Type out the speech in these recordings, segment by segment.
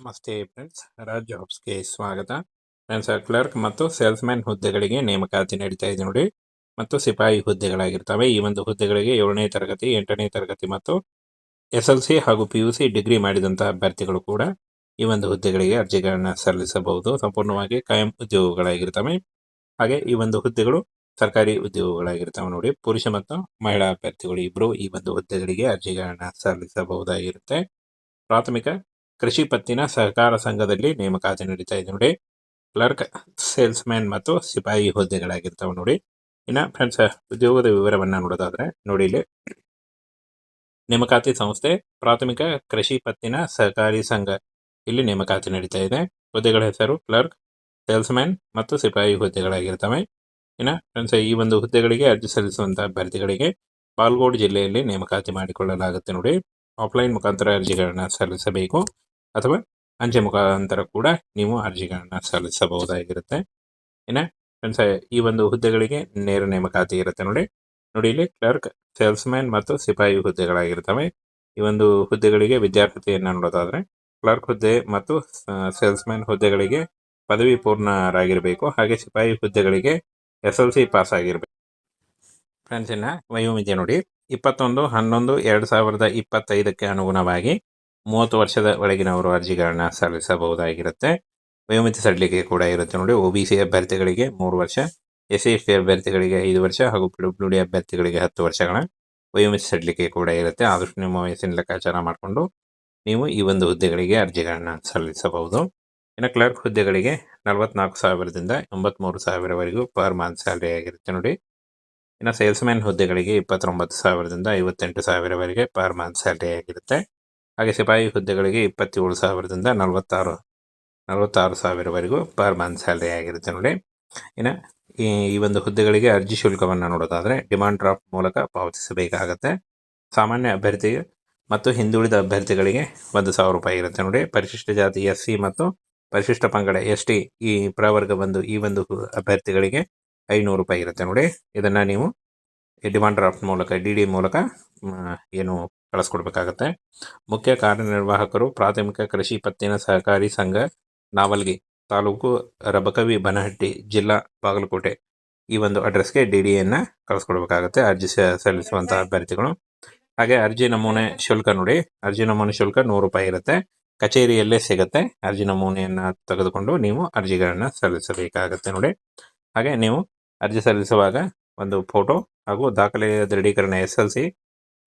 ನಮಸ್ತೆ ಫ್ರೆಂಡ್ಸ್, ರಾಜ್ ಜಾಬ್ಸ್ಗೆ ಸ್ವಾಗತ. ಫ್ರೆಂಡ್ಸ್ ಕ್ಲರ್ಕ್ ಮತ್ತು ಸೇಲ್ಸ್ಮ್ಯಾನ್ ಹುದ್ದೆಗಳಿಗೆ ನೇಮಕಾತಿ ನಡೀತಾ ಇದೆ ನೋಡಿ. ಮತ್ತು ಸಿಪಾಯಿ ಹುದ್ದೆಗಳಾಗಿರ್ತವೆ. ಈ ಒಂದು ಹುದ್ದೆಗಳಿಗೆ ಏಳನೇ ತರಗತಿ, ಎಂಟನೇ ತರಗತಿ ಮತ್ತು ಎಸ್ ಎಲ್ ಸಿ ಹಾಗೂ ಪಿ ಯು ಸಿ ಡಿಗ್ರಿ ಮಾಡಿದಂತಹ ಅಭ್ಯರ್ಥಿಗಳು ಕೂಡ ಈ ಒಂದು ಹುದ್ದೆಗಳಿಗೆ ಅರ್ಜಿಗಳನ್ನ ಸಲ್ಲಿಸಬಹುದು. ಸಂಪೂರ್ಣವಾಗಿ ಕಾಯಂ ಉದ್ಯೋಗಗಳಾಗಿರ್ತವೆ. ಹಾಗೆ ಈ ಒಂದು ಹುದ್ದೆಗಳು ಸರ್ಕಾರಿ ಉದ್ಯೋಗಗಳಾಗಿರ್ತವೆ ನೋಡಿ. ಪುರುಷ ಮತ್ತು ಮಹಿಳಾ ಅಭ್ಯರ್ಥಿಗಳು ಇಬ್ಬರು ಈ ಒಂದು ಹುದ್ದೆಗಳಿಗೆ ಅರ್ಜಿಗಳನ್ನ ಸಲ್ಲಿಸಬಹುದಾಗಿರುತ್ತೆ. ಪ್ರಾಥಮಿಕ ಕೃಷಿ ಪತ್ತಿನ ಸಹಕಾರ ಸಂಘದಲ್ಲಿ ನೇಮಕಾತಿ ನಡೀತಾ ಇದೆ ನೋಡಿ. ಕ್ಲರ್ಕ್, ಸೇಲ್ಸ್ಮ್ಯಾನ್ ಮತ್ತು ಸಿಪಾಯಿ ಹುದ್ದೆಗಳಾಗಿರ್ತಾವೆ ನೋಡಿ. ಇನ್ನು ಫ್ರೆಂಡ್ಸ್, ಉದ್ಯೋಗದ ವಿವರವನ್ನ ನೋಡೋದಾದ್ರೆ ನೋಡಿ ಇಲ್ಲಿ. ನೇಮಕಾತಿ ಸಂಸ್ಥೆ, ಪ್ರಾಥಮಿಕ ಕೃಷಿ ಪತ್ತಿನ ಸಹಕಾರಿ ಸಂಘ. ಇಲ್ಲಿ ನೇಮಕಾತಿ ನಡೀತಾ ಇದೆ. ಹುದ್ದೆಗಳ ಹೆಸರು ಕ್ಲರ್ಕ್, ಸೇಲ್ಸ್ಮ್ಯಾನ್ ಮತ್ತು ಸಿಪಾಯಿ ಹುದ್ದೆಗಳಾಗಿರ್ತವೆ. ಇನ್ನು ಫ್ರೆಂಡ್ಸ್, ಈ ಒಂದು ಹುದ್ದೆಗಳಿಗೆ ಅರ್ಜಿ ಸಲ್ಲಿಸುವಂತಹ ಅಭ್ಯರ್ಥಿಗಳಿಗೆ ಪಾಲ್ಗೋಡ್ ಜಿಲ್ಲೆಯಲ್ಲಿ ನೇಮಕಾತಿ ಮಾಡಿಕೊಳ್ಳಲಾಗುತ್ತೆ ನೋಡಿ. ಆಫ್ಲೈನ್ ಮುಖಾಂತರ ಅರ್ಜಿಗಳನ್ನು ಸಲ್ಲಿಸಬೇಕು. ಅಥವಾ ಅಂಚೆ ಮುಖಾಂತರ ಕೂಡ ನೀವು ಅರ್ಜಿಗಳನ್ನು ಸಲ್ಲಿಸಬಹುದಾಗಿರುತ್ತೆ. ಇನ್ನು ಫ್ರೆಂಡ್ಸ್, ಈ ಒಂದು ಹುದ್ದೆಗಳಿಗೆ ನೇರ ನೇಮಕಾತಿ ಇರುತ್ತೆ ನೋಡಿ. ನೋಡಿ ಇಲ್ಲಿ ಕ್ಲರ್ಕ್, ಸೇಲ್ಸ್ಮ್ಯಾನ್ ಮತ್ತು ಸಿಪಾಯಿ ಹುದ್ದೆಗಳಾಗಿರ್ತವೆ. ಈ ಒಂದು ಹುದ್ದೆಗಳಿಗೆ ವಿದ್ಯಾರ್ಥಿಯನ್ನು ನೋಡೋದಾದ್ರೆ, ಕ್ಲರ್ಕ್ ಹುದ್ದೆ ಮತ್ತು ಸೇಲ್ಸ್ಮ್ಯಾನ್ ಹುದ್ದೆಗಳಿಗೆ ಪದವಿ ಪೂರ್ಣರಾಗಿರಬೇಕು. ಹಾಗೆ ಸಿಪಾಯಿ ಹುದ್ದೆಗಳಿಗೆ ಎಸ್ ಎಲ್ ಸಿ ಪಾಸ್ ಆಗಿರಬೇಕು ಫ್ರೆಂಡ್ಸ್ ವಯೋಮಿತಿ ನೋಡಿ. ಇಪ್ಪತ್ತೊಂದು, ಹನ್ನೊಂದು, ಎರಡು ಸಾವಿರದ ಇಪ್ಪತ್ತೈದಕ್ಕೆ ಅನುಗುಣವಾಗಿ ಮೂವತ್ತು ವರ್ಷದ ಒಳಗಿನವರು ಅರ್ಜಿಗಳನ್ನ ಸಲ್ಲಿಸಬಹುದಾಗಿರುತ್ತೆ. ವಯೋಮಿತಿ ಸಡಿಲಿಕೆ ಕೂಡ ಇರುತ್ತೆ ನೋಡಿ. ಒ ಬಿ ಸಿ ಅಭ್ಯರ್ಥಿಗಳಿಗೆ ಮೂರು ವರ್ಷ, ಎಸ್ ಸಿ ಎಸ್ ಟಿ ಅಭ್ಯರ್ಥಿಗಳಿಗೆ ಐದು ವರ್ಷ ಹಾಗೂ ಪಿಡಬ್ಲ್ಯೂ ಡಿ ಅಭ್ಯರ್ಥಿಗಳಿಗೆ ಹತ್ತು ವರ್ಷಗಳ ವಯೋಮಿತಿ ಸಡಿಲಿಕೆ ಕೂಡ ಇರುತ್ತೆ. ಆದಷ್ಟು ನಿಮ್ಮ ವಯಸ್ಸಿನ ಲೆಕ್ಕಾಚಾರ ಮಾಡಿಕೊಂಡು ನೀವು ಈ ಒಂದು ಹುದ್ದೆಗಳಿಗೆ ಅರ್ಜಿಗಳನ್ನ ಸಲ್ಲಿಸಬಹುದು. ಇನ್ನು ಕ್ಲರ್ಕ್ ಹುದ್ದೆಗಳಿಗೆ ನಲವತ್ನಾಲ್ಕು ಸಾವಿರದಿಂದ ಎಂಬತ್ತ್ಮೂರು ಸಾವಿರವರೆಗೂ ಪರ್ ಮಂತ್ ಸ್ಯಾಲ್ರಿ ಆಗಿರುತ್ತೆ ನೋಡಿ. ಇನ್ನು ಸೇಲ್ಸ್ಮ್ಯಾನ್ ಹುದ್ದೆಗಳಿಗೆ ಇಪ್ಪತ್ತೊಂಬತ್ತು ಸಾವಿರದಿಂದ ಐವತ್ತೆಂಟು ಸಾವಿರವರೆಗೆ ಪರ್ ಮಂತ್ ಸ್ಯಾಲ್ರಿ ಆಗಿರುತ್ತೆ. ಹಾಗೆ ಸಿಪಾಯಿ ಹುದ್ದೆಗಳಿಗೆ ಇಪ್ಪತ್ತೇಳು ಸಾವಿರದಿಂದ ನಲವತ್ತಾರು ನಲವತ್ತಾರು ಸಾವಿರವರೆಗೂ ಪರ್ ಮಂತ್ ಸ್ಯಾಲ್ರಿ ಆಗಿರುತ್ತೆ ನೋಡಿ. ಇನ್ನು ಈ ಈ ಒಂದು ಹುದ್ದೆಗಳಿಗೆ ಅರ್ಜಿ ಶುಲ್ಕವನ್ನು ನೋಡೋದಾದರೆ ಡಿಮಾಂಡ್ ಡ್ರಾಫ್ಟ್ ಮೂಲಕ ಪಾವತಿಸಬೇಕಾಗತ್ತೆ. ಸಾಮಾನ್ಯ ಅಭ್ಯರ್ಥಿಗೆ ಮತ್ತು ಹಿಂದುಳಿದ ಅಭ್ಯರ್ಥಿಗಳಿಗೆ ಒಂದು ಸಾವಿರ ರೂಪಾಯಿ ಇರುತ್ತೆ ನೋಡಿ. ಪರಿಶಿಷ್ಟ ಜಾತಿ ಎಸ್ ಸಿ ಮತ್ತು ಪರಿಶಿಷ್ಟ ಪಂಗಡ ಎಸ್ ಟಿ ಈ ಪ್ರವರ್ಗ ಬಂದು ಈ ಒಂದು ಅಭ್ಯರ್ಥಿಗಳಿಗೆ ಐನೂರು ರೂಪಾಯಿ ಇರುತ್ತೆ ನೋಡಿ. ಇದನ್ನು ನೀವು ಡಿಮಾಂಡ್ ಡ್ರಾಫ್ಟ್ ಮೂಲಕ, ಡಿ ಡಿ ಮೂಲಕ ಏನು ಕಳಿಸ್ಕೊಡ್ಬೇಕಾಗತ್ತೆ. ಮುಖ್ಯ ಕಾರ್ಯನಿರ್ವಾಹಕರು ಪ್ರಾಥಮಿಕ ಕೃಷಿ ಪತ್ತಿನ ಸಹಕಾರಿ ಸಂಘ, ನಾವಲ್ಗಿ ತಾಲೂಕು ರಬಕವಿ ಬನಹಟ್ಟಿ, ಜಿಲ್ಲಾ ಬಾಗಲಕೋಟೆ. ಈ ಒಂದು ಅಡ್ರೆಸ್ಗೆ ಡಿ ಡಿಯನ್ನು ಕಳಿಸ್ಕೊಡ್ಬೇಕಾಗತ್ತೆ, ಅರ್ಜಿ ಸಲ್ಲಿಸುವಂತಹ ಅಭ್ಯರ್ಥಿಗಳು. ಹಾಗೆ ಅರ್ಜಿ ನಮೂನೆ ಶುಲ್ಕ ನೋಡಿ, ಅರ್ಜಿ ನಮೂನೆ ಶುಲ್ಕ ನೂರು ರೂಪಾಯಿ ಇರುತ್ತೆ. ಕಚೇರಿಯಲ್ಲೇ ಸಿಗುತ್ತೆ, ಅರ್ಜಿ ನಮೂನೆಯನ್ನು ತೆಗೆದುಕೊಂಡು ನೀವು ಅರ್ಜಿಗಳನ್ನು ಸಲ್ಲಿಸಬೇಕಾಗತ್ತೆ ನೋಡಿ. ಹಾಗೆ ನೀವು ಅರ್ಜಿ ಸಲ್ಲಿಸುವಾಗ ಒಂದು ಫೋಟೋ ಹಾಗೂ ದಾಖಲೆಯ ದೃಢೀಕರಣ ಎಸ್ ಎಲ್ ಸಿ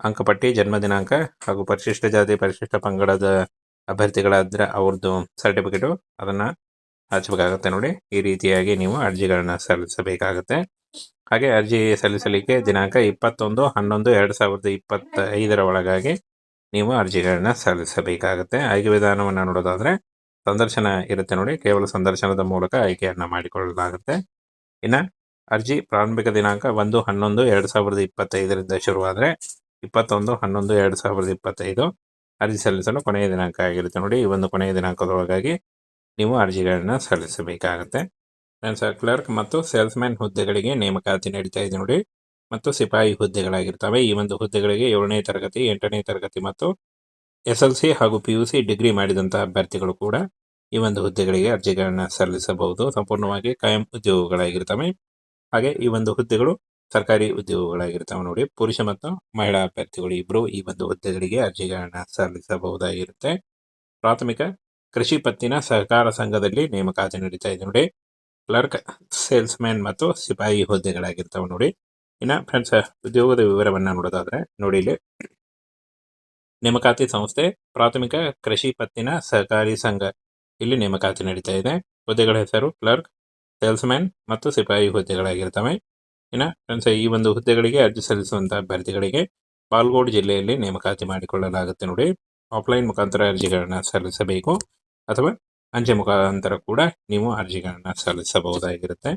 ಅಂಕಪಟ್ಟಿ ಜನ್ಮ ದಿನಾಂಕ ಹಾಗೂ ಪರಿಶಿಷ್ಟ ಜಾತಿ, ಪರಿಶಿಷ್ಟ ಪಂಗಡದ ಅಭ್ಯರ್ಥಿಗಳಾದ್ರೆ ಅವ್ರದ್ದು ಸರ್ಟಿಫಿಕೇಟು ಅದನ್ನು ಹಚ್ಚಬೇಕಾಗುತ್ತೆ ನೋಡಿ. ಈ ರೀತಿಯಾಗಿ ನೀವು ಅರ್ಜಿಗಳನ್ನ ಸಲ್ಲಿಸಬೇಕಾಗುತ್ತೆ. ಹಾಗೆ ಅರ್ಜಿ ಸಲ್ಲಿಸಲಿಕ್ಕೆ ದಿನಾಂಕ ಇಪ್ಪತ್ತೊಂದು, ಹನ್ನೊಂದು, ಎರಡು ಸಾವಿರದ ಇಪ್ಪತ್ತೈದರ ಒಳಗಾಗಿ ನೀವು ಅರ್ಜಿಗಳನ್ನ ಸಲ್ಲಿಸಬೇಕಾಗುತ್ತೆ. ಆಯ್ಕೆ ವಿಧಾನವನ್ನು ನೋಡೋದಾದರೆ ಸಂದರ್ಶನ ಇರುತ್ತೆ ನೋಡಿ. ಕೇವಲ ಸಂದರ್ಶನದ ಮೂಲಕ ಆಯ್ಕೆಯನ್ನು ಮಾಡಿಕೊಳ್ಳಲಾಗುತ್ತೆ. ಇನ್ನು ಅರ್ಜಿ ಪ್ರಾರಂಭಿಕ ದಿನಾಂಕ ಒಂದು, ಹನ್ನೊಂದು, ಎರಡು ಸಾವಿರದ ಇಪ್ಪತ್ತೈದರಿಂದ ಶುರುವಾದರೆ ಇಪ್ಪತ್ತೊಂದು, ಹನ್ನೊಂದು, ಎರಡು ಸಾವಿರದ ಇಪ್ಪತ್ತೈದು ಅರ್ಜಿ ಸಲ್ಲಿಸಲು ಕೊನೆಯ ದಿನಾಂಕ ಆಗಿರುತ್ತೆ ನೋಡಿ. ಈ ಒಂದು ಕೊನೆಯ ದಿನಾಂಕದೊಳಗಾಗಿ ನೀವು ಅರ್ಜಿಗಳನ್ನ ಸಲ್ಲಿಸಬೇಕಾಗತ್ತೆ. ಕ್ಲರ್ಕ್ ಮತ್ತು ಸೇಲ್ಸ್ಮ್ಯಾನ್ ಹುದ್ದೆಗಳಿಗೆ ನೇಮಕಾತಿ ನಡೀತಾ ಇದೆ ನೋಡಿ. ಮತ್ತು ಸಿಪಾಯಿ ಹುದ್ದೆಗಳಾಗಿರ್ತವೆ. ಈ ಒಂದು ಹುದ್ದೆಗಳಿಗೆ ಏಳನೇ ತರಗತಿ, ಎಂಟನೇ ತರಗತಿ ಮತ್ತು ಎಸ್ ಎಲ್ ಸಿ ಹಾಗೂ ಪಿ ಯು ಸಿ ಡಿಗ್ರಿ ಮಾಡಿದಂಥ ಅಭ್ಯರ್ಥಿಗಳು ಕೂಡ ಈ ಒಂದು ಹುದ್ದೆಗಳಿಗೆ ಅರ್ಜಿಗಳನ್ನು ಸಲ್ಲಿಸಬಹುದು. ಸಂಪೂರ್ಣವಾಗಿ ಕಾಯಂ ಉದ್ಯೋಗಗಳಾಗಿರ್ತವೆ. ಹಾಗೆ ಈ ಒಂದು ಹುದ್ದೆಗಳು ಸರ್ಕಾರಿ ಉದ್ಯೋಗಗಳಾಗಿರ್ತಾವೆ ನೋಡಿ. ಪುರುಷ ಮತ್ತು ಮಹಿಳಾ ಅಭ್ಯರ್ಥಿಗಳು ಇಬ್ಬರು ಈ ಒಂದು ಹುದ್ದೆಗಳಿಗೆ ಅರ್ಜಿಗಳನ್ನು ಸಲ್ಲಿಸಬಹುದಾಗಿರುತ್ತೆ. ಪ್ರಾಥಮಿಕ ಕೃಷಿ ಪತ್ತಿನ ಸಹಕಾರ ಸಂಘದಲ್ಲಿ ನೇಮಕಾತಿ ನಡೀತಾ ಇದೆ ನೋಡಿ. ಕ್ಲರ್ಕ್, ಸೇಲ್ಸ್ಮ್ಯಾನ್ ಮತ್ತು ಸಿಪಾಯಿ ಹುದ್ದೆಗಳಾಗಿರ್ತಾವೆ ನೋಡಿ. ಇನ್ನು ಫ್ರೆಂಡ್ಸ್, ಉದ್ಯೋಗದ ವಿವರವನ್ನ ನೋಡೋದಾದ್ರೆ ನೋಡಿ ಇಲ್ಲಿ. ನೇಮಕಾತಿ ಸಂಸ್ಥೆ, ಪ್ರಾಥಮಿಕ ಕೃಷಿ ಪತ್ತಿನ ಸಹಕಾರಿ ಸಂಘ. ಇಲ್ಲಿ ನೇಮಕಾತಿ ನಡೀತಾ ಇದೆ. ಹುದ್ದೆಗಳ ಹೆಸರು ಕ್ಲರ್ಕ್, ಸೇಲ್ಸ್ಮ್ಯಾನ್ ಮತ್ತು ಸಿಪಾಯಿ ಹುದ್ದೆಗಳಾಗಿರ್ತವೆ. ಇನ್ನು ಫ್ರೆಂಡ್ಸ್, ಈ ಒಂದು ಹುದ್ದೆಗಳಿಗೆ ಅರ್ಜಿ ಸಲ್ಲಿಸುವಂತಹ ಅಭ್ಯರ್ಥಿಗಳಿಗೆ ಪಾಲ್ಗೋಡ್ ಜಿಲ್ಲೆಯಲ್ಲಿ ನೇಮಕಾತಿ ಮಾಡಿಕೊಳ್ಳಲಾಗುತ್ತೆ ನೋಡಿ. ಆಫ್ಲೈನ್ ಮುಖಾಂತರ ಅರ್ಜಿಗಳನ್ನ ಸಲ್ಲಿಸಬೇಕು. ಅಥವಾ ಅಂಚೆ ಮುಖಾಂತರ ಕೂಡ ನೀವು ಅರ್ಜಿಗಳನ್ನ ಸಲ್ಲಿಸಬಹುದಾಗಿರುತ್ತೆ.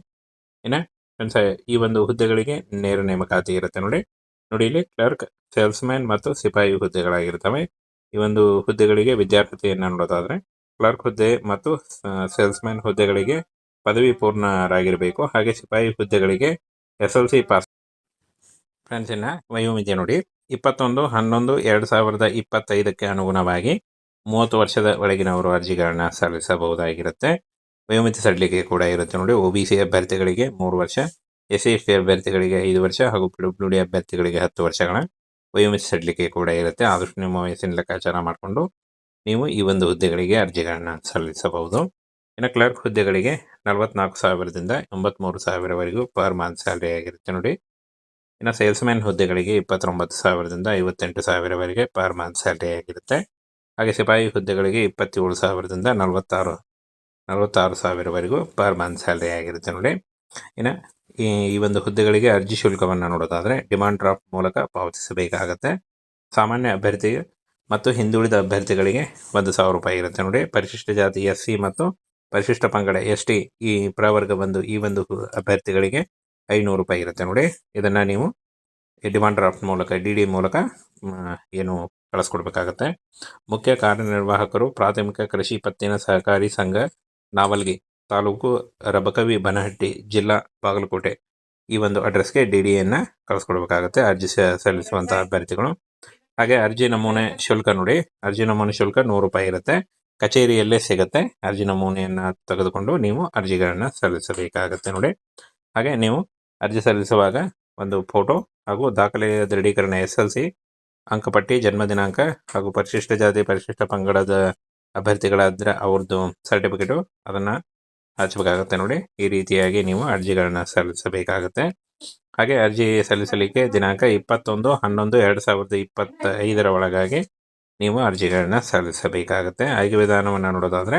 ಇನ್ನು ಫ್ರೆಂಡ್ಸ್, ಈ ಒಂದು ಹುದ್ದೆಗಳಿಗೆ ನೇರ ನೇಮಕಾತಿ ಇರುತ್ತೆ ನೋಡಿ. ನೋಡಿ, ಇಲ್ಲಿ ಕ್ಲರ್ಕ್, ಸೇಲ್ಸ್ಮ್ಯಾನ್ ಮತ್ತು ಸಿಪಾಯಿ ಹುದ್ದೆಗಳಾಗಿರ್ತವೆ. ಈ ಒಂದು ಹುದ್ದೆಗಳಿಗೆ ವಿದ್ಯಾರ್ಥಿಯನ್ನು ನೋಡೋದಾದ್ರೆ, ಕ್ಲರ್ಕ್ ಹುದ್ದೆ ಮತ್ತು ಸೇಲ್ಸ್ಮ್ಯಾನ್ ಹುದ್ದೆಗಳಿಗೆ ಪದವಿ ಪೂರ್ಣರಾಗಿರಬೇಕು. ಹಾಗೆ ಸಿಪಾಯಿ ಹುದ್ದೆಗಳಿಗೆ ಎಸ್ ಎಲ್ ಸಿ ಪಾಸ್. ಫ್ರೆಂಡ್ಸಿನ ವಯೋಮಿತಿ ನೋಡಿ. ಇಪ್ಪತ್ತೊಂದು, ಹನ್ನೊಂದು, ಎರಡು ಸಾವಿರದ ಇಪ್ಪತ್ತೈದಕ್ಕೆ ಅನುಗುಣವಾಗಿ ಮೂವತ್ತು ವರ್ಷದ ಒಳಗಿನವರು ಅರ್ಜಿಗಳನ್ನ ಸಲ್ಲಿಸಬಹುದಾಗಿರುತ್ತೆ. ವಯೋಮಿತಿ ಸಡಿಲಿಕೆ ಕೂಡ ಇರುತ್ತೆ ನೋಡಿ. ಒ ಬಿ ಸಿ ಅಭ್ಯರ್ಥಿಗಳಿಗೆ ಮೂರು ವರ್ಷ, ಎಸ್ ಸಿ ಎಸ್ ಟಿ ಅಭ್ಯರ್ಥಿಗಳಿಗೆ ಐದು ವರ್ಷ ಹಾಗೂ ಪಿ ಡಬ್ಲ್ಯೂ ಡಿ ಅಭ್ಯರ್ಥಿಗಳಿಗೆ ಹತ್ತು ವರ್ಷಗಳ ವಯೋಮಿತಿ ಸಡಿಲಿಕೆ ಕೂಡ ಇರುತ್ತೆ. ಆದಷ್ಟು ನಿಮ್ಮ ವಯಸ್ಸಿನ ಲೆಕ್ಕಾಚಾರ ಮಾಡಿಕೊಂಡು ನೀವು ಈ ಒಂದು ಹುದ್ದೆಗಳಿಗೆ ಅರ್ಜಿಗಳನ್ನ ಸಲ್ಲಿಸಬಹುದು. ಇನ್ನು ಕ್ಲರ್ಕ್ ಹುದ್ದೆಗಳಿಗೆ ನಲವತ್ನಾಲ್ಕು ಸಾವಿರದಿಂದ ಎಂಬತ್ಮೂರು ಸಾವಿರವರೆಗೂ ಪರ್ ಮಂತ್ ಸ್ಯಾಲ್ರಿ ಆಗಿರುತ್ತೆ ನೋಡಿ. ಇನ್ನು ಸೇಲ್ಸ್ಮ್ಯಾನ್ ಹುದ್ದೆಗಳಿಗೆ ಇಪ್ಪತ್ತೊಂಬತ್ತು ಸಾವಿರದಿಂದ ಐವತ್ತೆಂಟು ಸಾವಿರವರೆಗೆ ಪರ್ ಮಂತ್ ಸ್ಯಾಲ್ರಿ ಆಗಿರುತ್ತೆ. ಹಾಗೆ ಸಿಪಾಯಿ ಹುದ್ದೆಗಳಿಗೆ ಇಪ್ಪತ್ತೇಳು ಸಾವಿರದಿಂದ ನಲವತ್ತಾರು ನಲವತ್ತಾರು ಸಾವಿರವರೆಗೂ ಪರ್ ಮಂತ್ ಸ್ಯಾಲ್ರಿ ಆಗಿರುತ್ತೆ ನೋಡಿ. ಇನ್ನು ಈ ಈ ಒಂದು ಹುದ್ದೆಗಳಿಗೆ ಅರ್ಜಿ ಶುಲ್ಕವನ್ನು ನೋಡೋದಾದರೆ ಡಿಮಾಂಡ್ ಡ್ರಾಫ್ಟ್ ಮೂಲಕ ಪಾವತಿಸಬೇಕಾಗತ್ತೆ. ಸಾಮಾನ್ಯ ಅಭ್ಯರ್ಥಿ ಮತ್ತು ಹಿಂದುಳಿದ ಅಭ್ಯರ್ಥಿಗಳಿಗೆ ಒಂದು ಸಾವಿರ ರೂಪಾಯಿ ಇರುತ್ತೆ ನೋಡಿ. ಪರಿಶಿಷ್ಟ ಜಾತಿ ಎಸ್ ಸಿ ಮತ್ತು ಪರಿಶಿಷ್ಟ ಪಂಗಡ ಎಸ್ ಟಿ ಈ ಪ್ರವರ್ಗ ಬಂದು ಈ ಒಂದು ಅಭ್ಯರ್ಥಿಗಳಿಗೆ ಐನೂರು ರೂಪಾಯಿ ಇರುತ್ತೆ ನೋಡಿ. ಇದನ್ನು ನೀವು ಡಿಮಾಂಡ್ ಡ್ರಾಫ್ಟ್ ಮೂಲಕ, ಡಿ ಡಿ ಮೂಲಕ ಏನು ಕಳಿಸ್ಕೊಡ್ಬೇಕಾಗತ್ತೆ. ಮುಖ್ಯ ಕಾರ್ಯನಿರ್ವಾಹಕರು, ಪ್ರಾಥಮಿಕ ಕೃಷಿ ಪತ್ತಿನ ಸಹಕಾರಿ ಸಂಘ, ನಾವಲ್ಗಿ ತಾಲೂಕು ರಬಕವಿ ಬನಹಟ್ಟಿ, ಜಿಲ್ಲಾ ಬಾಗಲಕೋಟೆ ಈ ಒಂದು ಅಡ್ರೆಸ್ಗೆ ಡಿ ಡಿಯನ್ನು ಕಳಿಸ್ಕೊಡ್ಬೇಕಾಗತ್ತೆ, ಅರ್ಜಿ ಸಲ್ಲಿಸುವಂತಹ ಅಭ್ಯರ್ಥಿಗಳು. ಹಾಗೆ ಅರ್ಜಿ ನಮೂನೆ ಶುಲ್ಕ ನೋಡಿ. ಅರ್ಜಿ ನಮೂನೆ ಶುಲ್ಕ ನೂರು ರೂಪಾಯಿ ಇರುತ್ತೆ. ಕಚೇರಿಯಲ್ಲೇ ಸಿಗುತ್ತೆ. ಅರ್ಜಿ ನಮೂನೆಯನ್ನು ತೆಗೆದುಕೊಂಡು ನೀವು ಅರ್ಜಿಗಳನ್ನು ಸಲ್ಲಿಸಬೇಕಾಗತ್ತೆ ನೋಡಿ. ಹಾಗೆ ನೀವು ಅರ್ಜಿ ಸಲ್ಲಿಸುವಾಗ ಒಂದು ಫೋಟೋ ಹಾಗೂ ದಾಖಲೆಯ ದೃಢೀಕರಣ ಎಸ್ ಎಲ್ ಸಿ, ಅಂಕಪಟ್ಟಿ, ಜನ್ಮ ದಿನಾಂಕ ಹಾಗೂ ಪರಿಶಿಷ್ಟ ಜಾತಿ, ಪರಿಶಿಷ್ಟ ಪಂಗಡದ ಅಭ್ಯರ್ಥಿಗಳಾದ್ರೆ ಅವ್ರದ್ದು ಸರ್ಟಿಫಿಕೇಟು ಅದನ್ನು ಹಚ್ಚಬೇಕಾಗುತ್ತೆ ನೋಡಿ. ಈ ರೀತಿಯಾಗಿ ನೀವು ಅರ್ಜಿಗಳನ್ನು ಸಲ್ಲಿಸಬೇಕಾಗುತ್ತೆ. ಹಾಗೆ ಅರ್ಜಿ ಸಲ್ಲಿಸಲಿಕ್ಕೆ ದಿನಾಂಕ ಇಪ್ಪತ್ತೊಂದು, ಹನ್ನೊಂದು, ಎರಡು ಸಾವಿರದ ಇಪ್ಪತ್ತೈದರ ಒಳಗಾಗಿ ನೀವು ಅರ್ಜಿಗಳನ್ನ ಸಲ್ಲಿಸಬೇಕಾಗುತ್ತೆ. ಆಯ್ಕೆ ವಿಧಾನವನ್ನು ನೋಡೋದಾದ್ರೆ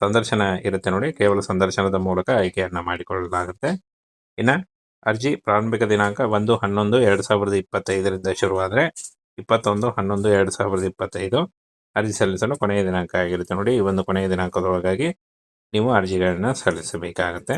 ಸಂದರ್ಶನ ಇರುತ್ತೆ ನೋಡಿ. ಕೇವಲ ಸಂದರ್ಶನದ ಮೂಲಕ ಆಯ್ಕೆಯನ್ನ ಮಾಡಿಕೊಳ್ಳಲಾಗುತ್ತೆ. ಇನ್ನು ಅರ್ಜಿ ಪ್ರಾರಂಭಿಕ ದಿನಾಂಕ ಒಂದು, ಹನ್ನೊಂದು, ಎರಡು ಸಾವಿರದ ಇಪ್ಪತ್ತೈದರಿಂದ ಶುರುವಾದರೆ ಇಪ್ಪತ್ತೊಂದು, ಹನ್ನೊಂದು, ಎರಡು ಸಾವಿರದ ಇಪ್ಪತ್ತೈದು ಅರ್ಜಿ ಸಲ್ಲಿಸಲು ಕೊನೆಯ ದಿನಾಂಕ ಆಗಿರುತ್ತೆ ನೋಡಿ. ಈ ಒಂದು ಕೊನೆಯ ದಿನಾಂಕದೊಳಗಾಗಿ ನೀವು ಅರ್ಜಿಗಳನ್ನ ಸಲ್ಲಿಸಬೇಕಾಗತ್ತೆ.